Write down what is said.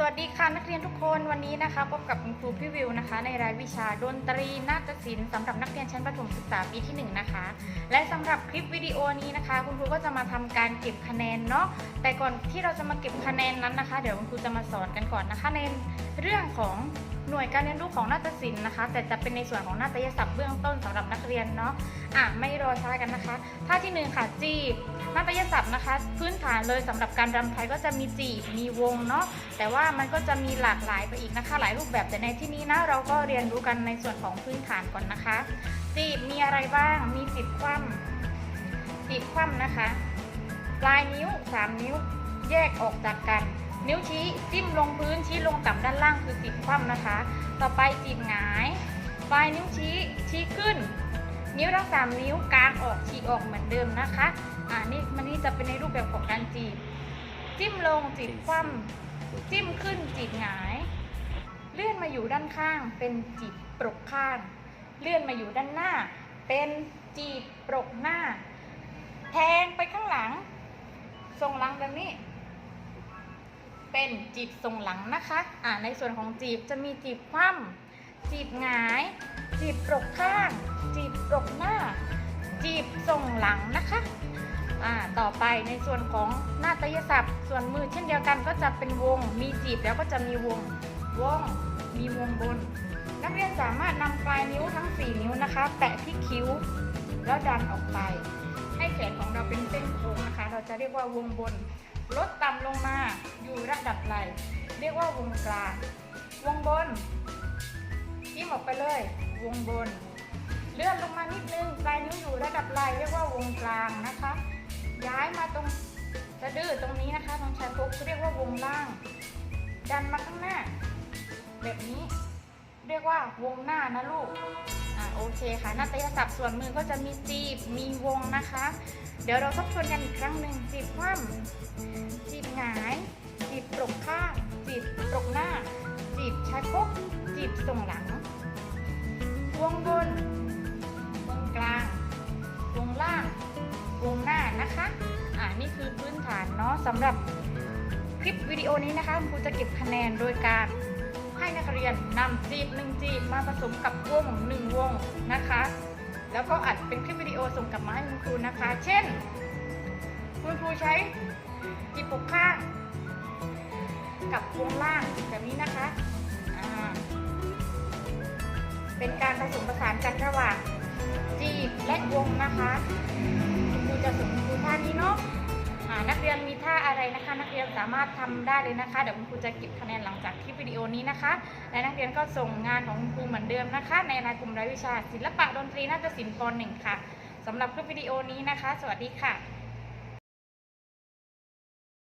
สวัสดีค่ะนักเรียนทุกคนวันนี้นะคะพบกับคุณครูพี่วิวนะคะ ในรายวิชาดนตรีนาฏศิลป์สำหรับนักเรียนชั้นประถมศึกษาปีที่หนึ่งนะคะ และสำหรับคลิปวิดีโอนี้นะคะ คุณครูก็จะมาทำการเก็บคะแนนเนาะแต่ก่อนที่เราจะมาเก็บคะแนนนั้นนะคะ เดี๋ยวคุณครูจะมาสอนกันก่อนนะคะใน เรื่องของหน่วยการเรียนรู้ของนาฏศิลป์นะคะ แต่จะเป็นในส่วนของนาฏยศัพท์เบื้องต้นสำหรับนักเรียนเนาะอะไม่รอช้ากันนะคะท่าที่หนึ่งค่ะจีบนาฏยศัพท์นะคะ พื้นฐานเลยสำหรับการรำไทยก็จะมีจีบมีวงเนาะแต่ว่ามันก็จะมีหลากหลายไปอีกนะคะ หลายรูปแบบแต่ในที่นี้นะเราก็เรียนรู้กันในส่วนของพื้นฐานก่อนนะคะ จีบมีอะไรบ้าง มีจีบคว่ำจีบคว่ำนะคะ ปลายนิ้ว 3 นิ้ว แยกออกจากกัน นิ้วชี้จิ้มลงพื้นชี้ลงต่ำด้านล่างคือจีบคว่ำนะคะ ต่อไปจีบหงายปลายนิ้วชี้ชี้ขึ้น นิ้วทั้งสามนิ้วกลางออกฉีกออกเหมือนเดิมนะคะอ่านี่มันนี่จะเป็นในรูปแบบของการจีบ จิ้มลงจีบคว่ำจิ้มขึ้นจีบหงาย เลื่อนมาอยู่ด้านข้างเป็นจีบปรกข้าง เลื่อนมาอยู่ด้านหน้า เป็นจีบปรกหน้า แทงไปข้างหลังทรงหลังแบบนี้ เป็นจีบทรงหลังนะคะอ่าในส่วนของจีบจะมีจีบคว่ำจีบหงาย จีบปรกข้าง จีบปรกหน้า จีบทรงหลังนะคะอ่าต่อไปในส่วนของหน้าฏยศัพท์ ส่วนมือเช่นเดียวกันก็จะเป็นวง มีจีบแล้วก็จะมีวงวงมีวงบน นักเรียนสามารถนำปลายนิ้วทั้ง 4 นิ้วนะคะแปะที่คิ้ว แล้วดันออกไป ให้แขนของเราเป็นเส้นโค้งนะคะ เราจะเรียกว่าวงบน ลดต่ำลงมาอยู่ระดับไหลเรียกว่าวงกลางวงบนจิ้มออกไปเลย วงบน เลื่อนลงมานิดนึงปลายนิ้วอยู่ระดับไหลเรียกว่าวงกลางนะคะ ย้ายมาตรงสะดือตรงนี้นะคะตรงชายโครงเรียกว่าวงล่าง ดันมาข้างหน้า แบบนี้เรียกว่าวงหน้านะลูก โอเคค่ะนาฏยศัพท์ส่วนมือก็จะมีจีบมีวงนะคะ เดี๋ยวเราทบทวนกันอีกครั้งหนึ่งจีบคว่ำจีบหงายจีบปรกข้างจีบปรกหน้า จีบชายโครงจีบส่งหลัง วงบน วงกลาง วงล่าง วงหน้านะคะอ่านี่คือพื้นฐานเนาะสำหรับคลิปวิดีโอนี้นะคะคุณครูจะเก็บคะแนนโดยการ ให้นักเรียนนำจีบหนึ่งจีบมาผสมกับวงหนึ่งวงนะคะ แล้วก็อัดเป็นคลิปวิดีโอส่งกลับมาให้คุณครูนะคะ เช่น คุณครูใช้จีบปกข้างกับวงล่างแบบนี้นะคะ เป็นการผสมผสานกันระหว่างจีบและวงนะคะ คุณครูจะส่งคุณครูท่านี้เนาะอ่านักเรียนมี อะไรนะคะ นักเรียนสามารถทำได้เลยนะคะ เดี๋ยวคุณครูจะเก็บคะแนนหลังจากคลิปวิดีโอนี้นะคะ และนักเรียนก็ส่งงานของคุณครูเหมือนเดิมนะคะ ในรายกลุ่มรายวิชาศิลปะดนตรีนาฏศิลป์ป .1 ค่ะสำหรับคลิปวิดีโอนี้นะคะ สวัสดีค่ะ